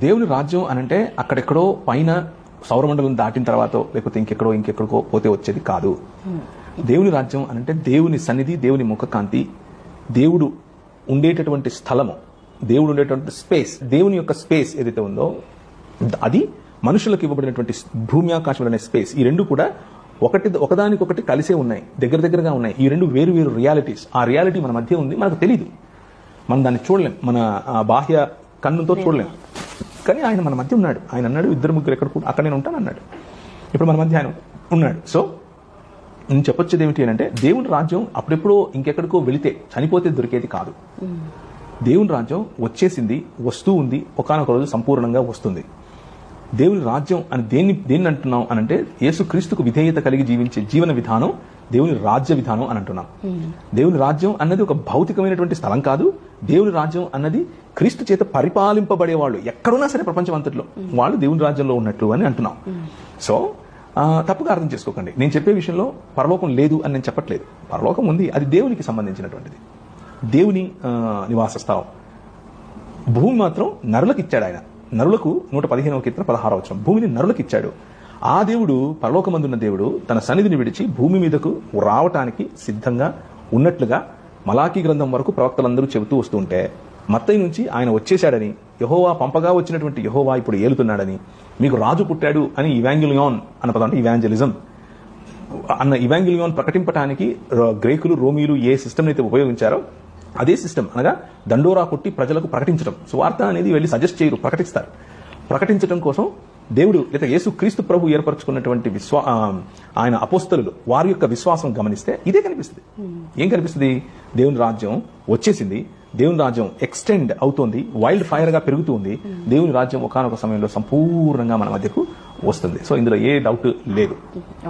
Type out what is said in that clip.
దేవుని రాజ్యం అనంటే అక్కడెక్కడో పైన సౌరమండలం దాటిన తర్వాత లేకపోతే ఇంకెక్కడో ఇంకెక్కడికో పోతే వచ్చేది కాదు. దేవుని రాజ్యం అనంటే దేవుని సన్నిధి దేవుని ముఖకాంతి దేవుడు ఉండేటటువంటి స్థలము దేవుడు ఉండేటటువంటి స్పేస్ దేవుని యొక్క స్పేస్ ఏదైతే ఉందో అది మనుషులకు ఇవ్వబడినటువంటి భూమి ఆకాశం అనే స్పేస్. ఈ రెండు కూడా ఒకటి ఒకదానికొకటి కలిసే ఉన్నాయి దగ్గర దగ్గరగా ఉన్నాయి. ఈ రెండు వేరు వేరు రియాలిటీస్. ఆ రియాలిటీ మన మధ్య ఉంది మనకు తెలియదు మనం దాన్ని చూడలేం. మన బాహ్య కన్నుతో చూడలేం. కానీ ఆయన మన మధ్య ఉన్నాడు. ఆయన అన్నాడు ఇద్దరు ముగ్గురు ఎక్కడ కూడా అక్కడ నేను ఉంటాను అన్నాడు. ఇప్పుడు మన మధ్య ఆయన ఉన్నాడు. సో నేను చెప్పొచ్చేది ఏమిటి అంటే దేవుని రాజ్యం అప్పుడెప్పుడో ఇంకెక్కడికో వెళితే చనిపోతే దొరికేది కాదు. దేవుని రాజ్యం వచ్చేసింది వస్తూ ఉంది ఒకనొక రోజు సంపూర్ణంగా వస్తుంది. దేవుని రాజ్యం అని దేన్ని దేన్ని అంటున్నాం అని అంటే యేసుక్రీస్తుకు విధేయత కలిగి జీవించే జీవన విధానం దేవుని రాజ్య విధానం అని అంటున్నాం. దేవుని రాజ్యం అన్నది ఒక భౌతికమైనటువంటి స్థలం కాదు దేవుని రాజ్యం అన్నది క్రీస్తు చేత పరిపాలింపబడే వాళ్ళు ఎక్కడున్నా సరే ప్రపంచం అంతట్లో వాళ్ళు దేవుని రాజ్యంలో ఉన్నట్లు అని అంటున్నాం. సో తప్పుగా అర్థం చేసుకోకండి. నేను చెప్పే విషయంలో పరలోకం లేదు అని నేను చెప్పట్లేదు. పరలోకం ఉంది. అది దేవునికి సంబంధించినటువంటిది. దేవుని నివాస స్థావం భూమి మాత్రం నరులకు ఇచ్చాడు ఆయన. నరులకు నూట పదిహేనవ కీర్తన పదహారవ వచ్చిన భూమిని నరులకు ఇచ్చాడు. ఆ దేవుడు పరలోకమందున్న దేవుడు తన సన్నిధిని విడిచి భూమి మీదకు రావటానికి సిద్ధంగా ఉన్నట్లుగా మలాకీ గ్రంథం వరకు ప్రవక్తలందరూ చెబుతూ వస్తుంటే మత్తయి నుంచి ఆయన వచ్చేశాడని యహోవా పంపగా వచ్చినటువంటి యహోవా ఇప్పుడు ఏలుతున్నాడని మీకు రాజు పుట్టాడు అని ఇవాంగిలియాన్ అన్న పదం అంటే ఇవాంజలిజం. అన్న ఇవాంగ్యులియాన్ ప్రకటింపటానికి గ్రేకులు రోమీలు ఏ సిస్టమ్ అయితే ఉపయోగించారో అదే సిస్టమ్ అనగా దండోరా కొట్టి ప్రజలకు ప్రకటించడం సువార్త అనేది వెళ్ళి సజెస్ట్ చేయరు ప్రకటిస్తారు. ప్రకటించడం కోసం దేవుడు లేదా యేసు క్రీస్తు ప్రభు ఏర్పరచుకున్నటువంటి విశ్వా ఆయన అపోస్తలు వారి యొక్క విశ్వాసం గమనిస్తే ఇదే కనిపిస్తుంది. ఏం కనిపిస్తుంది? దేవుని రాజ్యం వచ్చేసింది. దేవుని రాజ్యం ఎక్స్టెండ్ అవుతోంది. వైల్డ్ ఫైర్గా పెరుగుతుంది దేవుని రాజ్యం ఒకనొక సమయంలో సంపూర్ణంగా మన మధ్యకు వస్తుంది. సో ఇందులో ఏ డౌట్ లేదు.